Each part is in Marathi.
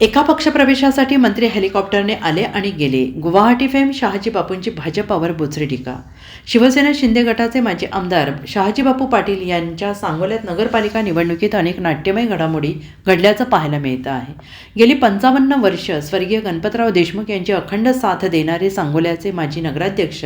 एका पक्षप्रवेशासाठी मंत्री हेलिकॉप्टरने आले आणि गेले. गुवाहाटी फेम शहाजी बापूंची भाजपावर बोचरी टीका. शिवसेना शिंदे गटाचे माजी आमदार शहाजी बापू पाटील यांच्या सांगोल्यात नगरपालिका निवडणुकीत अनेक नाट्यमय घडामोडी घडल्याचं पाहायला मिळतं आहे. गेली पंचावन्न वर्ष स्वर्गीय गणपतराव देशमुख यांची अखंड साथ देणारे सांगोल्याचे माजी नगराध्यक्ष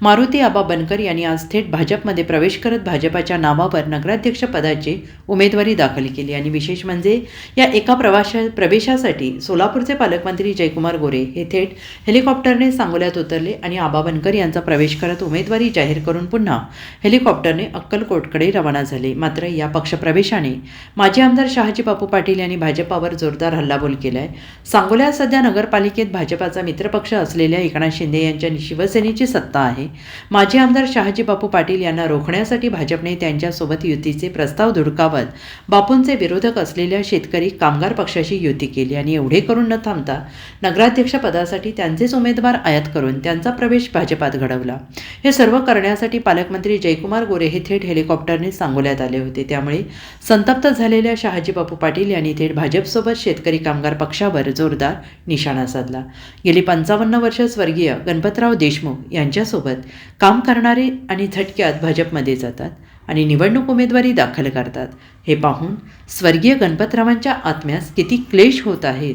मारुती आबा बनकर यांनी आज थेट भाजपमध्ये प्रवेश करत भाजपाच्या नावावर नगराध्यक्ष पदाची उमेदवारी दाखल केली. आणि विशेष म्हणजे या एका प्रवाशा प्रवेशासाठी सोलापूरचे पालकमंत्री जयकुमार गोरे हे थेट हेलिकॉप्टरने सांगोल्यात उतरले आणि आबा बनकर यांचा प्रवेश करत उमेदवारी जाहीर करून पुन्हा हेलिकॉप्टरने अक्कलकोटकडे रवाना झाले. मात्र या पक्षप्रवेशाने माजी आमदार शहाजी बापू पाटील यांनी भाजपावर जोरदार हल्लाबोल केलाय. सांगोल्यात सध्या नगरपालिकेत भाजपाचा मित्रपक्ष असलेल्या एकनाथ शिंदे यांच्या शिवसेनेची सत्ता आहे. माजी आमदार शहाजी बापू पाटील यांना रोखण्यासाठी भाजपने त्यांच्यासोबत युतीचे प्रस्ताव धुडकावत बापूंचे विरोधक असलेल्या शेतकरी कामगार पक्षाशी युती केली आणि एवढे करून न थांबता नगराध्यक्षपदासाठी त्यांचेच उमेदवार आयात करून त्यांचा प्रवेश भाजपात घडवला. हे सर्व करण्यासाठी पालकमंत्री जयकुमार गोरे हे थेट हेलिकॉप्टरने सांगोल्यात आले होते. त्यामुळे संतप्त झालेल्या शहाजी बापू पाटील यांनी थेट भाजपसोबत शेतकरी कामगार पक्षावर जोरदार निशाणा साधला. गेली पंचावन्न वर्ष स्वर्गीय गणपतराव देशमुख यांच्यासोबत काम करणारे आणि झटक्यात भाजपमध्ये जातात. आणि निवडणूक उमेदवारी दाखल करतात. हे पाहून स्वर्गीय गणपतरावांच्या आत्म्यास किती क्लेश होत आहेत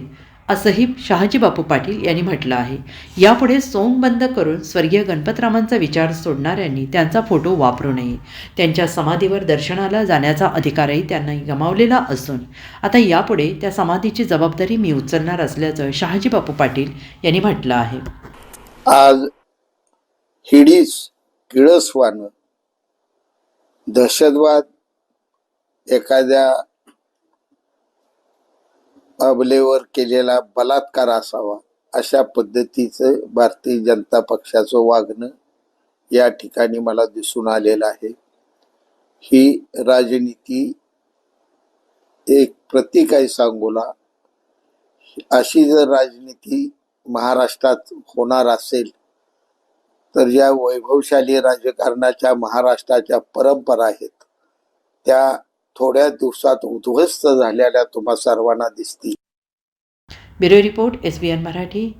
असंही शहाजी बापू पाटील यांनी म्हटलं आहे. यापुढे सोंग बंद करून स्वर्गीय गणपतरावांचा विचार सोडणाऱ्यांनी त्यांचा फोटो वापरू नये. त्यांच्या समाधीवर दर्शनाला जाण्याचा अधिकारही त्यांना गमावलेला असून आता यापुढे त्या समाधीची जबाबदारी मी उचलणार असल्याचं शहाजी बापू पाटील यांनी म्हटलं आहे. आज हिडीस किळसवानं दहशतवाद एखाद्या अबलेवर केलेला बलात्कार असावा अशा पद्धतीचं भारतीय जनता पक्षाचं वागणं या ठिकाणी मला दिसून आलेलं आहे. ही राजनीती एक प्रतीक आहे सांगोला. अशी जर राजनीती महाराष्ट्रात होणार असेल तर ज्या वैभवशाली राजकारणाच्या महाराष्ट्राच्या परंपरा आहेत त्या थोड्या दिवसात उद्ध्वस्त झालेल्या तुम्हा सर्वांना दिसतील. Bureau report S B N Marathi.